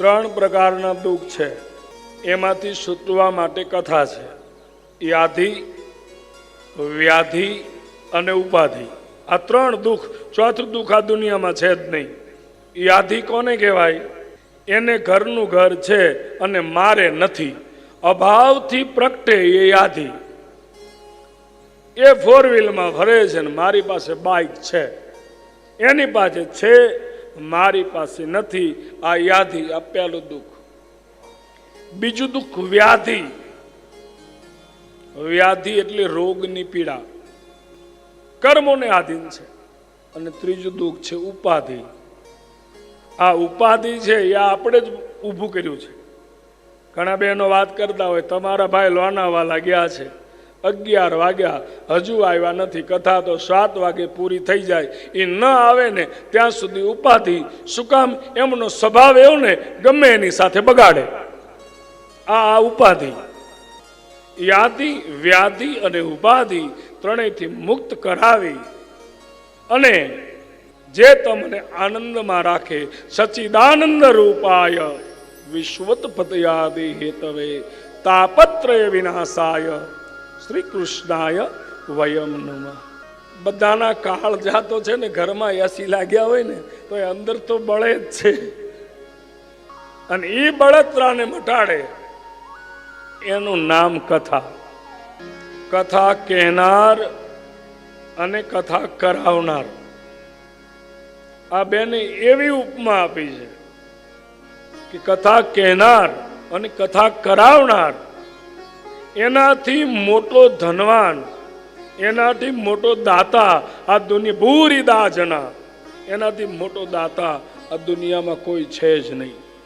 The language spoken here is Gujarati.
ત્રણ પ્રકારના દુઃખ છે. એમાંથી છૂટવા માટે કથા છે. યાધિ, વ્યાધિ અને ઉપાધિ. આ ત્રણ દુઃખ ચોથું દુઃખ આ દુનિયામાં છે જ નહીં. યાધિ કોને કહેવાય? એને ઘરનું ઘર છે અને મારે નથી. અભાવથી પ્રગટે એ યાધિ. એ ફોર વ્હીલમાં ફરે છે ને મારી પાસે બાઇક છે. એની પાસે છે મારી પાસે નથી આ યાધિ આ દુઃખ. બીજું દુઃખ વ્યાધિ. વ્યાધિ એટલે રોગની પીડા. કર્મોને આધીન છે. અને ત્રીજું દુઃખ છે ઉપાધિ. આ ઉપાધિ છે એ આપણે જ ઊભું કર્યું છે. ઘણા બહેનો વાત કરતા હોય, તમારા ભાઈ લોનાવાલા ગયા છે. અગિયાર વાગ્યા. હજુ આવ્યા નથી. કથા તો સાત વાગે પૂરી થઈ જાય. એ ન આવે ને ત્યાં સુધી ઉપાધિ. શું કામ? એમનો સ્વભાવ એવો ને ગમે એની સાથે બગાડે. આ આ ઉપાધિ. યાદી, વ્યાધિ અને ઉપાધિ ત્રણેયથી મુક્ત કરાવી. અને જે તમને આનંદમાં રાખે, સચિદાનંદ રૂપાય વિશ્વતપતયાદિ હેતવે, તાપત્રય વિનાશાય. શ્રી કૃષ્ણાય વયમ નમઃ. બધાના કાળ જાતો છે ને ઘરમાં એસી લાગ્યા હોય ને, તો એ અંદર તો બળે જ છે. અને એ બળતરાને મટાડે. એનું નામ કથા. કથા કહેનાર અને કથા કરાવનાર. આ બેને એવી ઉપમા આપી છે કે કથા કહેનાર અને કથા કરાવનાર એનાથી મોટો ધનવાન, એનાથી મોટો દાતા આ દુનિયા ભૂરી દાજના. એનાથી મોટો દાતા આ દુનિયામાં કોઈ છે જ નહીં.